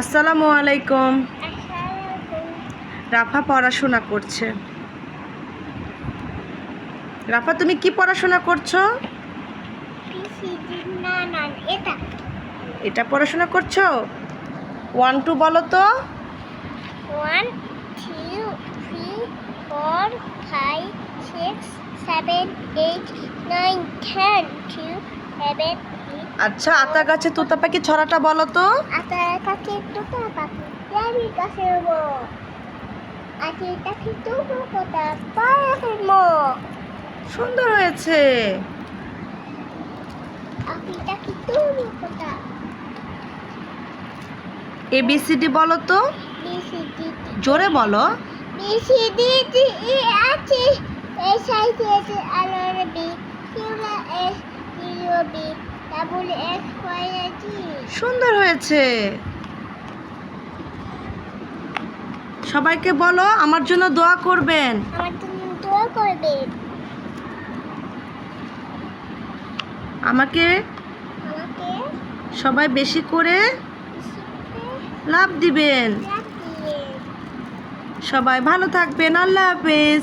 আসসালামু আলাইকুম। রাফা পড়াশোনা করছে। রাফা তুমি কি পড়াশোনা করছ? এটা। পড়াশোনা করছ? ওয়ান টু বলো তো। One two three four five six seven eight nine ten two seven eight আচ্ছা আতা গাছে তোতা পাখি ছড়াটা বলো তো। আপনার কাছে দুটো পাখি আমি এটা কিন্তু কোথা পাখি মো সুন্দর হয়েছে। এ বি সি ডি বলো তো। ডি জোরে বলো। বিসি ডি ডি ই আছে। এস আই সি এস আলোর বি সুন্দর হয়েছে। সবাইকে বলো আমার জন্য দোয়া করবেন। আমাকে আমাকে সবাই বেশি করে লাভ দিবেন। সবাই ভালো থাকবেন আল্লাহ হাফেজ।